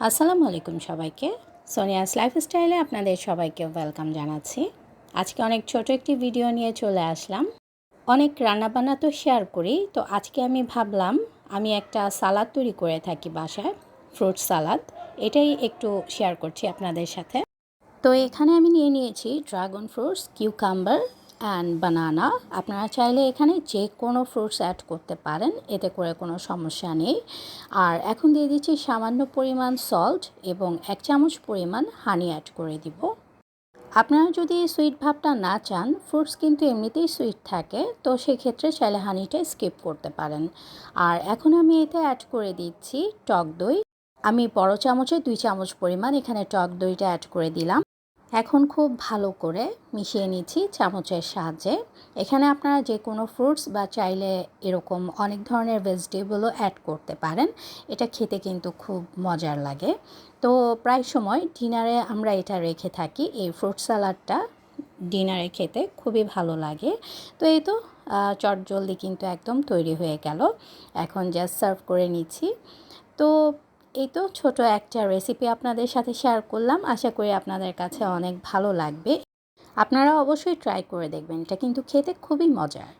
আসসালামু আলাইকুম সবাইকে। সোনিয়াস লাইফস্টাইলে আপনাদের সবাইকে ওয়েলকাম জানাচ্ছি। আজকে অনেক ছোট একটি ভিডিও নিয়ে চলে আসলাম। অনেক রান্নাবান্না তো শেয়ার করি, তো আজকে আমি ভাবলাম, আমি একটা সালাদ তৈরি করে থাকি বাসায় ফ্রুট সালাদ এটাই একটু শেয়ার করছি আপনাদের সাথে। তো এখানে আমি নিয়ে নিয়েছি dragon fruits cucumber and banana আপনারা চাইলে এখানে যে কোনো ফ্রুটস অ্যাড করতে পারেন, এতে করে কোনো সমস্যা নেই। আর এখন দিয়ে দিচ্ছি সামান্য পরিমাণ সল্ট এবং এক চামচ পরিমাণ হানি অ্যাড করে দিব। আপনারা যদি সুইট ভাবটা না চান ফ্রুটস কিন্তু এমনিতেই সুইট থাকে, তো সেক্ষেত্রে চাইলে হানিটা স্কিপ করতে পারেন। আর এখন আমি এতে অ্যাড করে দিচ্ছি টক দই। আমি বড় চামচে দুই চামচ পরিমাণ এখানে টক দইটা অ্যাড করে দিলাম। এখন খুব ভালো করে মিশিয়ে নিচ্ছি চামচের সাহায্যে। এখানে আপনারা যে কোনো ফ্রুটস বা চাইলে এরকম অনেক ধরনের ভেজিটেবলও অ্যাড করতে পারেন। এটা খেতে কিন্তু খুব মজার লাগে। তো প্রায় সময় ডিনারে আমরা এটা রেখে থাকি। এই ফ্রুট সালাডটা ডিনারে খেতে খুবই ভালো লাগে। তো এই তো চট জলদি কিন্তু একদম তৈরি হয়ে গেল। এখন জাস্ট সার্ভ করে নিচ্ছি। তো এই তো ছোট একটা রেসিপি আপনাদের সাথে শেয়ার করলাম। আশা করি আপনাদের কাছে অনেক ভালো লাগবে। আপনারা অবশ্যই ট্রাই করে দেখবেন। এটা কিন্তু খেতে খুবই মজার।